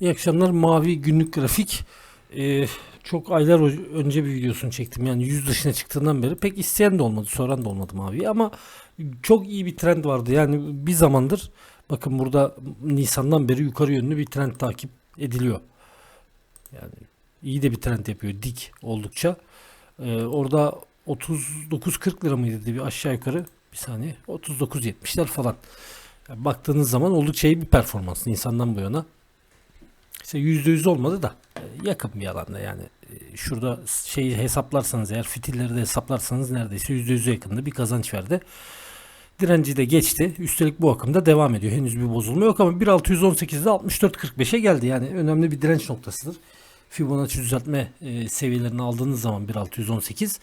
İyi akşamlar. Mavi günlük grafik. Ee, çok aylar önce bir videosunu çektim. Yani yüz dışına çıktığından beri pek isteyen de olmadı, soran da olmadı Mavi'yi ama çok iyi bir trend vardı. Yani bir zamandır bakın burada Nisan'dan beri yukarı yönlü bir trend takip ediliyor. Yani iyi de bir trend yapıyor. Dik oldukça. Ee, orada 39-40 lira mıydı bir aşağı yukarı bir saniye 39-70'ler falan. Yani baktığınız zaman oldukça iyi bir performans Nisan'dan bu yana. İşte %100 olmadı da e, yakın bir alanda yani. E, Şurada şeyi hesaplarsanız eğer fitilleri de hesaplarsanız neredeyse %100'e yakındı bir kazanç verdi. Direnci de geçti. Üstelik bu akımda devam ediyor. Henüz bir bozulma yok ama 1.618'de 64.45'e geldi. Yani önemli bir direnç noktasıdır. Fibonacci düzeltme e, seviyelerini aldığınız zaman 1.618.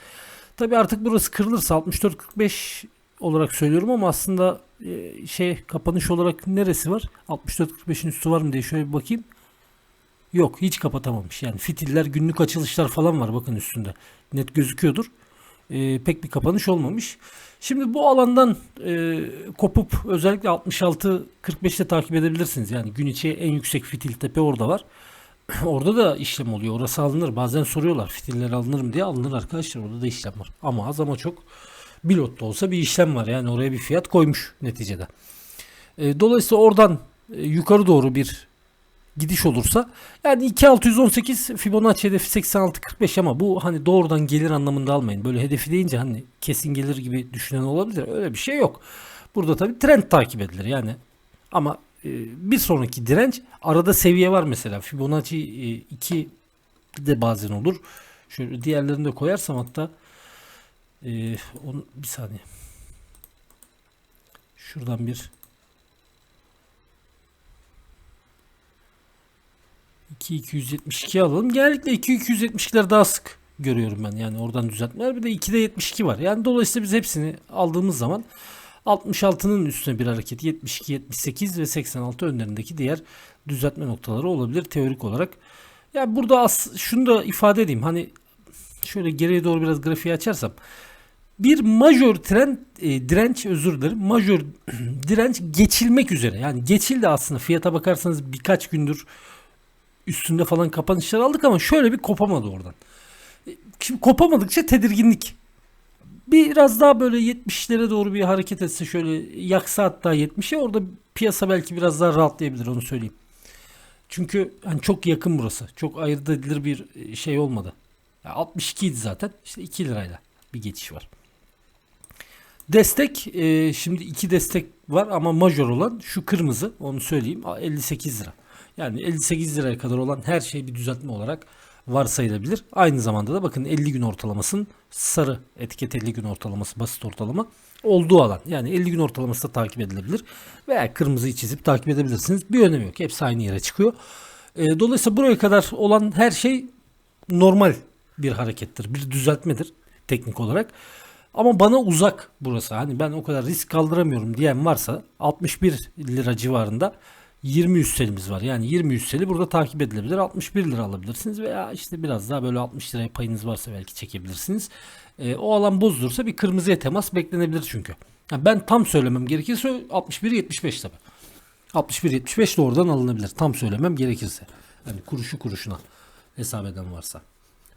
Tabi artık burası kırılırsa 64.45 olarak söylüyorum ama aslında şey kapanış olarak neresi var? 64.45'in üstü var mı diye şöyle bir bakayım. Yok hiç kapatamamış. Yani fitiller günlük açılışlar falan var bakın üstünde. Net gözüküyordur. E, pek bir kapanış olmamış. Şimdi bu alandan e, kopup özellikle 66-45'te takip edebilirsiniz. Yani gün içi en yüksek fitil tepe orada var. Orada da işlem oluyor. Orası alınır. Bazen soruyorlar fitiller alınır mı diye. Alınır arkadaşlar. Orada da işlem var. Ama az ama çok bir lotta olsa bir işlem var. Yani oraya bir fiyat koymuş neticede. E, dolayısıyla oradan e, yukarı doğru bir gidiş olursa yani 2618 Fibonacci hedefi 86-45 ama bu hani doğrudan gelir anlamında almayın. Böyle hedefi deyince hani kesin gelir gibi düşünen olabilir. Öyle bir şey yok. Burada tabii trend takip edilir yani. Ama e, bir sonraki direnç arada seviye var mesela. Fibonacci e, 2 de bazen olur. Şöyle diğerlerini de koyarsam hatta e, onu, bir saniye. Şuradan bir 2272 alalım. Genellikle 2272'ler daha sık görüyorum ben. Yani oradan düzeltmeler. Bir de 2'de 72 var. Yani dolayısıyla biz hepsini aldığımız zaman 66'nın üstüne bir hareket 72, 78 ve 86 önlerindeki diğer düzeltme noktaları olabilir teorik olarak. Ya burada as şunu da ifade edeyim. Hani şöyle geriye doğru biraz grafiği açarsam bir majör trend e, direnç özür dilerim. Majör direnç geçilmek üzere. Yani geçildi aslında. Fiyata bakarsanız birkaç gündür üstünde falan kapanışlar aldık ama şöyle bir kopamadı oradan. E, Şimdi kopamadıkça tedirginlik. Biraz daha böyle 70'lere doğru bir hareket etse şöyle yaksa hatta 70'e orada piyasa belki biraz daha rahatlayabilir onu söyleyeyim. Çünkü hani çok yakın burası. Çok ayırt edilir bir e, şey olmadı. Ya 62 idi zaten. İşte 2 lirayla bir geçiş var. Destek e, şimdi iki destek var ama major olan şu kırmızı onu söyleyeyim a, 58 lira. Yani 58 liraya kadar olan her şey bir düzeltme olarak varsayılabilir. Aynı zamanda da bakın 50 gün ortalamasının sarı etiket 50 gün ortalaması basit ortalama olduğu alan. Yani 50 gün ortalaması da takip edilebilir. Veya kırmızıyı çizip takip edebilirsiniz. Bir önemi yok. Hepsi aynı yere çıkıyor. E, dolayısıyla buraya kadar olan her şey normal bir harekettir. Bir düzeltmedir teknik olarak. Ama bana uzak burası. Hani ben o kadar risk kaldıramıyorum diyen varsa 61 lira civarında 20 üstelimiz var. Yani 20 üsteli burada takip edilebilir. 61 lira alabilirsiniz veya işte biraz daha böyle 60 liraya payınız varsa belki çekebilirsiniz. Ee, o alan bozulursa bir kırmızıya temas beklenebilir çünkü. Yani ben tam söylemem gerekirse 61-75 tabi. 61-75 de oradan alınabilir. Tam söylemem gerekirse. Yani kuruşu kuruşuna hesap eden varsa.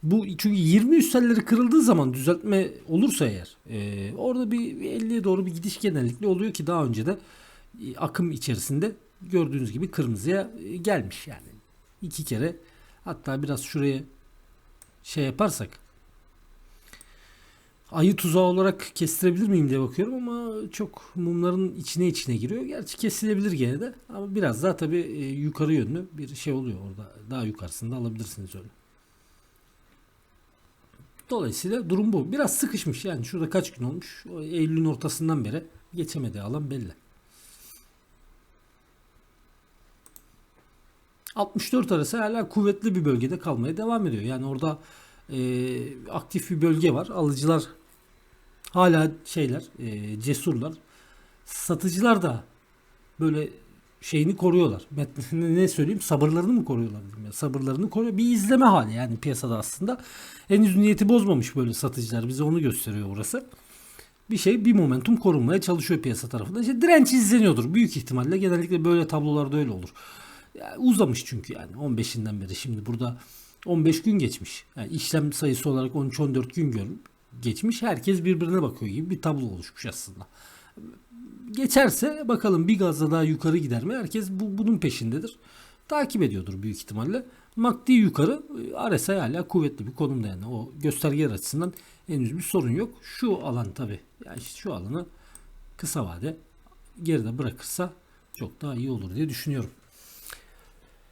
Bu çünkü 20 üstelleri kırıldığı zaman düzeltme olursa eğer e, orada bir 50'ye doğru bir gidiş genellikle oluyor ki daha önce de e, akım içerisinde gördüğünüz gibi kırmızıya e, gelmiş yani. iki kere hatta biraz şuraya şey yaparsak ayı tuzağı olarak kestirebilir miyim diye bakıyorum ama çok mumların içine içine giriyor. Gerçi kesilebilir gene de ama biraz daha tabii e, yukarı yönlü bir şey oluyor orada. Daha yukarısında alabilirsiniz öyle. Dolayısıyla durum bu. Biraz sıkışmış yani şurada kaç gün olmuş? Eylül'ün ortasından beri geçemediği alan belli. 64 arası hala kuvvetli bir bölgede kalmaya devam ediyor. Yani orada e, aktif bir bölge var. Alıcılar hala şeyler, e, cesurlar. Satıcılar da böyle şeyini koruyorlar. Ne söyleyeyim? Sabırlarını mı koruyorlar dedim ya. Sabırlarını koruyor. Bir izleme hali yani piyasada aslında. Henüz niyeti bozmamış böyle satıcılar. Bize onu gösteriyor burası. Bir şey bir momentum korunmaya çalışıyor piyasa tarafından. İşte direnç izleniyordur. Büyük ihtimalle genellikle böyle tablolarda öyle olur. Ya uzamış çünkü yani 15'inden beri şimdi burada 15 gün geçmiş. Yani işlem sayısı olarak 13-14 gün geçmiş. Herkes birbirine bakıyor gibi bir tablo oluşmuş aslında. Geçerse bakalım bir gazla daha yukarı gider mi? Herkes bu, bunun peşindedir. Takip ediyordur büyük ihtimalle. MACD yukarı, RSI hala kuvvetli bir konumda yani. O göstergeler açısından henüz bir sorun yok. Şu alan tabi. Yani işte şu alanı kısa vade geride bırakırsa çok daha iyi olur diye düşünüyorum.